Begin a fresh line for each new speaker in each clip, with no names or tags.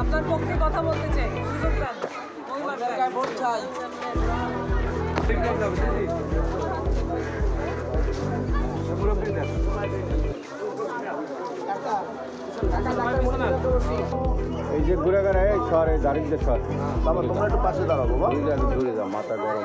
আপনার পক্ষে কথা বলতে চাই।
এই যে ঘুরে ঘুরে এই শহর এই দারিদ্রের শহর।
বাবা তোমরা একটু পাশে দাঁড়াও বাবা।
ঘুরে যাও মাথা গরম।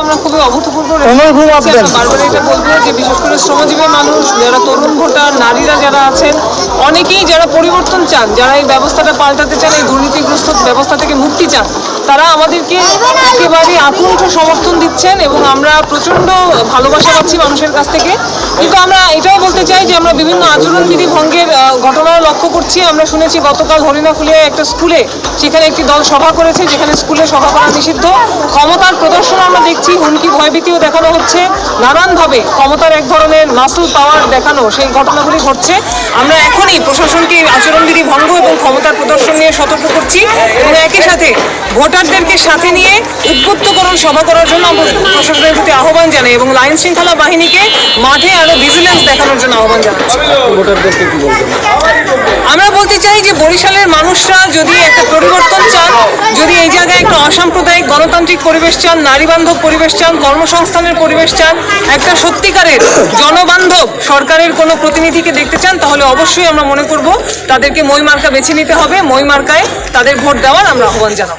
আমরা
খুবই অভূতপূর্ব বারবার এটা বলব যে বিশেষ করে শ্রমজীবী মানুষ যারা তরুণ ভোটার নারীরা যারা আছেন অনেকেই যারা পরিবর্তন চান যারা এই ব্যবস্থাটা পাল্টাতে চান এই দুর্নীতিগ্রস্ত ব্যবস্থা থেকে মুক্তি চান। তারা আমাদেরকে একেবারে আকুণ্ঠ সমর্থন দিচ্ছেন এবং আমরা প্রচণ্ড ভালোবাসা পাচ্ছি মানুষের কাছ থেকে। কিন্তু আমরা এটাও বলতে চাই যে আমরা বিভিন্ন আচরণবিধি ভঙ্গের ঘটনাও লক্ষ্য করছি। আমরা শুনেছি গতকাল হরিণাফুলিয়ায় একটা স্কুলে সেখানে একটি দল সভা করেছে, যেখানে স্কুলে সভা করা নিষিদ্ধ। ক্ষমতার প্রদর্শন আমরা দেখছি হুমকি ভয়ভীতিও দেখানো হচ্ছে। নানানভাবে ক্ষমতার এক ধরনের মাসুল পাওয়ার দেখানো সেই ঘটনাগুলি ঘটছে। আমরা এখনই প্রশাসনকে আচরণবিধি ভঙ্গ এবং ক্ষমতার প্রদর্শন নিয়ে সতর্ক করছি এবং একই সাথে ভোটারদেরকে সাথে নিয়ে উদ্বুদ্ধকরণ সভা করার জন্য প্রশাসনের প্রতি আহ্বান জানাই এবং লাইন শৃঙ্খলা বাহিনীকে মাঠে আরও ভিজিলেন্স দেখানোর জন্য আহ্বান জানাচ্ছি।
ভোটারদেরকে কি বলবেন?
বলতে চাই যে বরিশালের মানুষরা যদি একটা পরিবর্তন চান, যদি এই জায়গায় একটা অসাম্প্রদায়িক গণতান্ত্রিক পরিবেশ চান, নারীবান্ধব পরিবেশ চান, কর্মসংস্থানের পরিবেশ চান, একটা সত্যিকারের জনবান্ধব সরকারের কোনো প্রতিনিধিকে দেখতে চান, তাহলে অবশ্যই আমরা মনে করব তাদেরকে মই মার্কা বেছে নিতে হবে। মই মার্কায় তাদের ভোট দেওয়ার আমরা আহ্বান জানাব।